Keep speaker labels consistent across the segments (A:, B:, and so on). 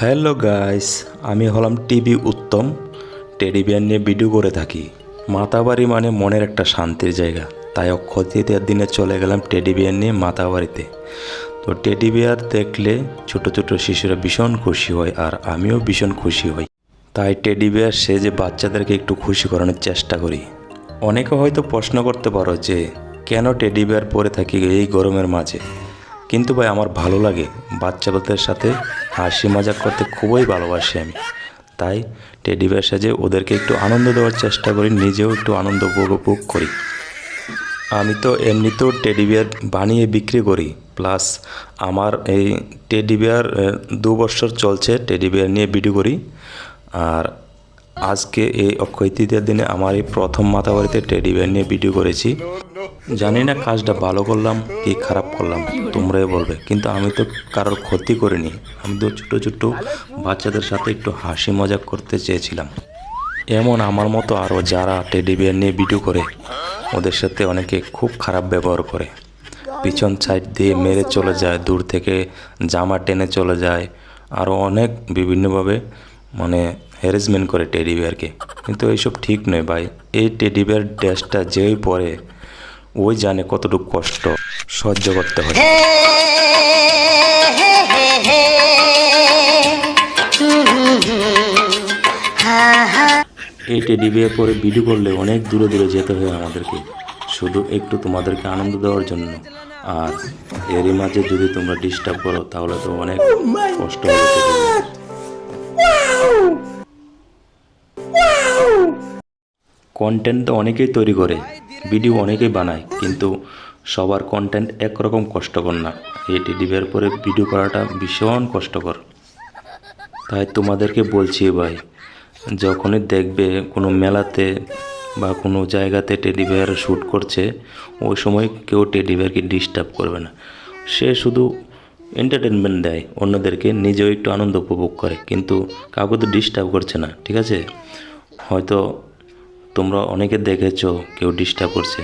A: Hello guys, আমি হলাম TV উত্তম। Teddy bear নিয়ে ভিডিও করে থাকি। মাতাবাড়ি মানে মনের একটা শান্তির জায়গা। তাই অক্ষয় দিনে চলে গেলাম টেডি বিয়ার নিয়ে মাতাবাড়িতে। তো টেডি বিয়ার দেখলে ছোট ছোট শিশুরা ভীষণ খুশি হয় আর আমিও ভীষণ খুশি হই। তাই টেডি বিয়ার সে যে বাচ্চাদেরকে একটু খুশি করানোর চেষ্টা করি। অনেকে হয়তো প্রশ্ন করতে পারো যে, কেন টেডি বিয়ার পরে থাকি এই গরমের মাঝে? কিন্তু ভাই আমার ভালো লাগে। বাচ্চাদের সাথে হাসি মজাক করতে খুবই ভালোবাসি আমি। তাই টেডি বিয়ার সাজে ওদেরকে একটু আনন্দ দেওয়ার চেষ্টা করি, নিজেও একটু আনন্দ উপভোগ করি। আমি তো এমনিতেও টেডি বিয়ার বানিয়ে বিক্রি করি। প্লাস আমার এই টেডি বিয়ার দু বছর চলছে টেডি বিয়ার নিয়ে ভিডিও করি। আর আজকে এই অক্ষয় দিনে আমার এই প্রথম মাতাবাড়িতে টেডি বিয়ার নিয়ে ভিডিও করেছি। জানি না কাজটা ভালো করলাম কি খারাপ করলাম, তোমরাই বলবে। কিন্তু আমি তো কারোর ক্ষতি করিনি। আমি তো ছোটো ছোটো বাচ্চাদের সাথে একটু হাসি মজাক করতে চেয়েছিলাম। এমন আমার মতো আরও যারা টেডি বিয়ার নিয়ে ভিডিও করে, ওদের সাথে অনেকে খুব খারাপ ব্যবহার করে। পিছন সাইড দিয়ে মেরে চলে যায়, দূর থেকে জামা টেনে চলে যায় আরও অনেক বিভিন্নভাবে মানে হ্যারাসমেন্ট করে টেডি বিয়ারকে। কিন্তু এইসব ঠিক নয় ভাই। এই টেডি বিয়ার ড্রেসটা যেই পরে ওই জানে কতটুকু কষ্ট সহ্য করতে হয়। এই টেডি বিয়ার পরে ভিডিও করলে অনেক দূরে দূরে যেতে হয় আমাদেরকে। শুধু একটু তোমাদেরকে আনন্দ দেওয়ার জন্য। আর এরই মাঝে যদি তোমরা ডিস্টার্ব করো তাহলে তো অনেক কষ্ট হবে কন্টেন্ট তো অনেকেই তৈরি করে ভিডিও অনেকেই বানায়, কিন্তু সবার কন্টেন্ট একরকম কষ্টকর না। এই টেডি বিয়ার পরে ভিডিও করাটা ভীষণ কষ্টকর। তাই তোমাদেরকে বলছি ভাই, যখনই দেখবে কোনো মেলাতে বা কোনো জায়গাতে টেডি বিয়ার শ্যুট করছে, ওই সময় কেউ টেডি বিয়ারকে ডিস্টার্ব করবে না। সে শুধু এন্টারটেনমেন্ট দেয়, অন্যদেরকে নিজেও একটু আনন্দ উপভোগ করে, কিন্তু কাউকে তো ডিস্টার্ব করছে না, ঠিক আছে? হয়তো তোমরা অনেকে দেখেছ কেউ ডিস্টার্ব করছে।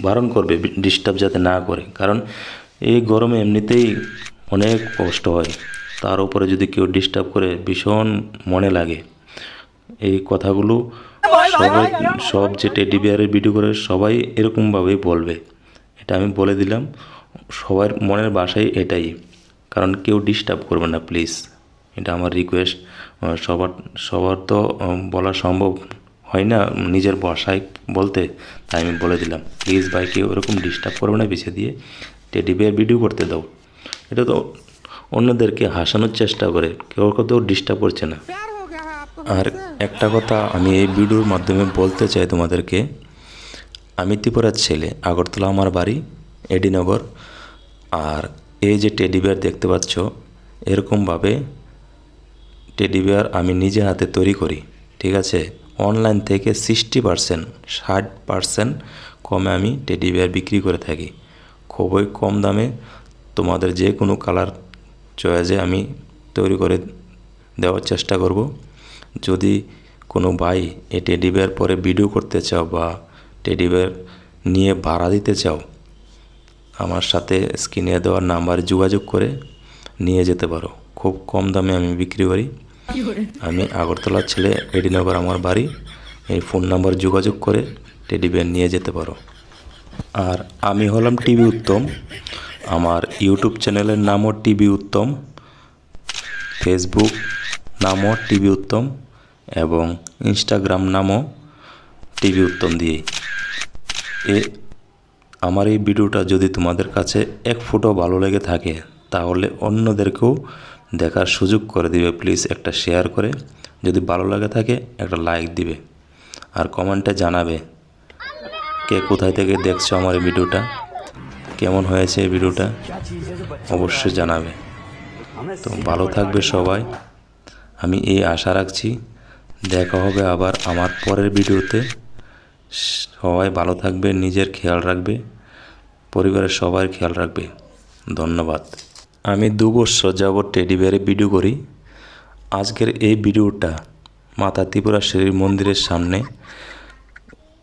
A: বারণ করবে ডিস্টার্ব যাতে না করে। কারণ এই গরমে এমনিতেই অনেক কষ্ট হয়। তার উপরে যদি কেউ ডিস্টার্ব করে, ভীষণ মনে লাগে। এই কথাগুলো সবাই, সব যে টেডি বিয়ারের ভিডিও করে, সবাই এরকমভাবেই বলবে। এটা আমি বলে দিলাম, সবার মনের বাসায় এটাই। কারণ কেউ ডিস্টার্ব করবে না প্লিজ এটা আমার রিকোয়েস্ট সবার সবার তো বলা সম্ভব হয় না নিজের বাসায় বলতে তাই আমি বলে দিলাম। প্লিজ ভাই কেউ এরকম ডিস্টার্ব করবে না পিছিয়ে দিয়ে টেডি বিয়ার ভিডিও করতে দাও। এটা তো অন্যদেরকে হাসানোর চেষ্টা করে কেউ কেউ ডিস্টার্ব করছে না। আর একটা কথা আমি এই ভিডিওর মাধ্যমে বলতে চাই তোমাদেরকে। আমি ত্রিপুরার ছেলে আগরতলা আমার বাড়ি এডিনগর। আর এই যে টেডি বিয়ার দেখতে পাচ্ছ এরকমভাবে টেডি বিয়ার আমি নিজে হাতে তৈরি করি ঠিক আছে? অনলাইন থেকে সিক্সটি পারসেন্ট ষাট পারসেন্ট কমে আমি টেডি বিয়ার বিক্রি করে থাকি। খুবই কম দামে তোমাদের যে কোনো কালার চয়েসে আমি তৈরি করে দেওয়ার চেষ্টা করব। যদি কোনো ভাই এ টেডি বিয়ার পরে ভিডিও করতে চাও বা টেডি বিয়ার নিয়ে ভাড়া দিতে চাও, আমার সাথে স্ক্রিনে দেওয়ার নাম্বারে যোগাযোগ করে নিয়ে যেতে পারো। খুব কম দামে আমি বিক্রি করি। আমি আগরতলার ছেলে এডিনগর আমার বাড়ি। এই ফোন নাম্বার যোগাযোগ করে টেডি বিয়ার নিয়ে যেতে পারো। আর আমি হলাম টিভি উত্তম। আমার ইউটিউব চ্যানেলের নামও টিভি উত্তম। ফেসবুক নামও টিভি উত্তম এবং ইনস্টাগ্রাম নামও টিভি উত্তম দিয়েই। এ, আমার এই ভিডিওটা যদি তোমাদের কাছে এক ফুটো ভালো লেগে থাকে, তাহলে অন্যদেরকেও দেখার সুযোগ করে দিবে প্লিজ একটা শেয়ার করে। যদি ভালো লাগে থাকে, একটা লাইক দিবে। আর কমেন্টে জানাবে কে কোথায় থেকে দেখছ আমার এই ভিডিওটা। কেমন হয়েছে এই ভিডিওটা? অবশ্যই জানাবে। তো ভালো থাকবে সবাই। আমি এই আশা রাখছি দেখা হবে আবার আমার পরের ভিডিওতে। সবাই ভালো থাকবে, নিজের খেয়াল রাখবে, পরিবারের সবার খেয়াল রাখবে। ধন্যবাদ। আমি দু বছর যাবৎ টেডি বিয়ারে ভিডিও করি। আজকের এই ভিডিওটা মাতা ত্রিপুরা শ্রী মন্দিরের সামনে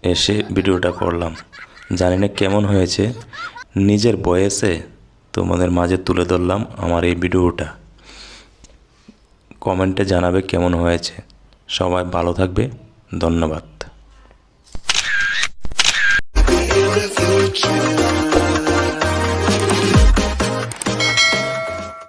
A: এসে ভিডিওটা করলাম। জানি না কেমন হয়েছে। নিজের বয়সে তোমাদের মাঝে তুলে ধরলাম আমার এই ভিডিওটা কমেন্টে জানাবে কেমন হয়েছে। সবাই ভালো থাকবে। ধন্যবাদ.